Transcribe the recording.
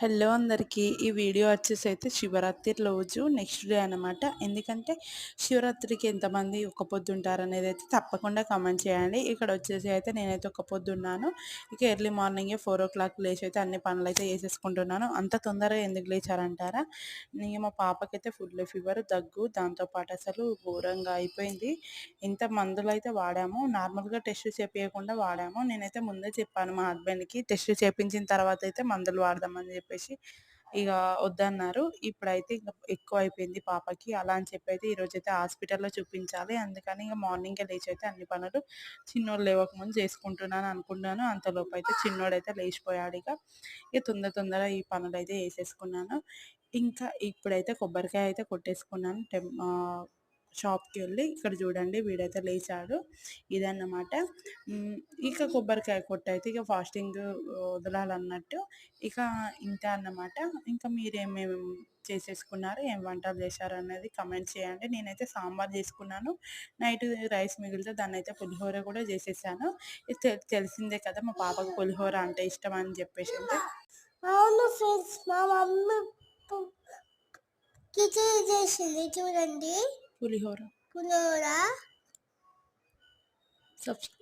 Hello అందరికీ. ఈ video వచ్చేసి అయితే శివరాత్రి రోజు నెక్స్ట్ డే అనమాట ఎందుకంటే శివరాత్రికి ఎంతమంది ఒక పొద్దు ఉంటారు అనేది అయితే తప్పకుండా కమెంట్ చేయండి. ఇక్కడ వచ్చేసి అయితే నేనైతే ఒక పొద్దు ఉన్నాను. ఇక ఎర్లీ మార్నింగే ఫోర్ ఓ క్లాక్ లేచి అయితే అన్ని పనులు అయితే వేసేసుకుంటున్నాను అంత తొందరగా ఎందుకు లేచారంటారా? నేను మా పాపకైతే ఫుల్ ఫీవర్ దగ్గు దాంతోపాటు అసలు ఘోరంగా అయిపోయింది. ఇంత మందులు అయితే వాడాము. నార్మల్గా టెస్ట్ చేపించకుండా వాడాము. నేనైతే ముందే చెప్పాను మా హస్బెండ్కి టెస్ట్ చేపించిన తర్వాత అయితే మందులు వాడదామని చెప్పేసి ఇక వద్దన్నారు. ఇప్పుడైతే ఇంకా ఎక్కువ అయిపోయింది పాపకి. అలా అని చెప్పి అయితే ఈరోజు అయితే హాస్పిటల్లో చూపించాలి. అందుకని ఇంకా మార్నింగ్ లేచి అయితే అన్ని పనులు చిన్నోడు లేవకముందు చేసుకుంటున్నాను అనుకున్నాను. అంతలోపు అయితే చిన్నోడైతే లేచిపోయాడు ఇక. ఇక తొందర తొందర ఈ పనులు అయితే వేసేసుకున్నాను ఇంకా ఇప్పుడైతే కొబ్బరికాయ అయితే కొట్టేసుకున్నాను. టెం షాప్కి వెళ్ళి ఇక్కడ చూడండి వీడైతే లేచాడు. ఇదన్నమాట. ఇక కొబ్బరికాయ కొట్టయితే ఇక ఫాస్టింగ్ వదలాలన్నట్టు ఇక ఇంతే అన్నమాట. ఇంకా మీరేమేమి చేసేసుకున్నారు? ఏం వంటలు చేశారు అనేది కమెంట్ చేయండి. నేనైతే సాంబార్ చేసుకున్నాను. నైట్ రైస్ మిగిలితే దాన్ని అయితే పులిహోర కూడా చేసేసాను. తెలిసిందే కదా మా పాపకు పులిహోర అంటే ఇష్టం అని చెప్పేసి అవును ఫ్రెండ్స్ మా మమ్మీ కిచడీ చేసింది చూడండి. పులిహోర పులిహోర సబ్స్క్రైబ్